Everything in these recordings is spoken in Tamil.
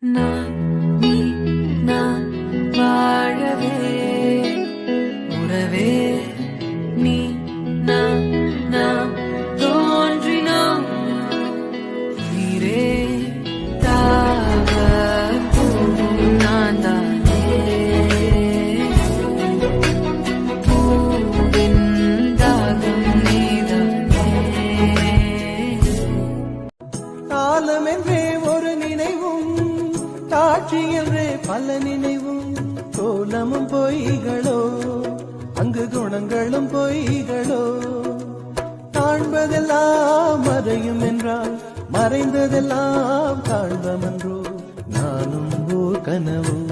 நான் நீ நான் வாழவே. உறவே நீ நான் நாம் தோன்றினோம். நீரே தாக நான் தானே. பூவின் தாகம் நீதானே ஒரு நினைவும் காட்சி என்றே பல நினைவும் கோலமும் பொய்களோ அங்கு குணங்களும் பொய்களோ. காண்பதெல்லாம் மறையும் என்றால் மறைந்ததெல்லாம் காண்பமன்றோ. நானும் ஓர் கனவும்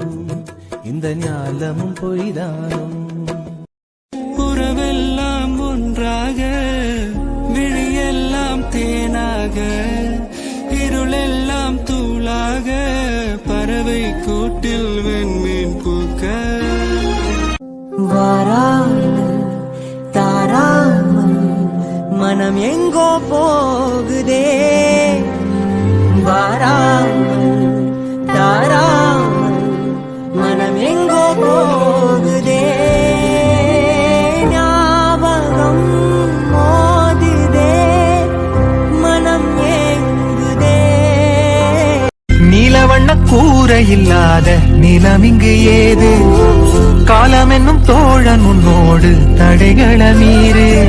இந்த ஞாலமும் பொய்தானும். உறவெல்லாம் ஒன்றாக விழியெல்லாம் தேனாக இருளெல்லாம் தூளாக கூட்டில் வெண்மீன் பூக்க. வாராமல் தாராமல் மனம் எங்கோ போகுதே. வாராமல் கூரை இல்லாத நிலம் இங்கு ஏது? காலம் என்னும் தோழன் உன்னோடு தடைகள மீறு.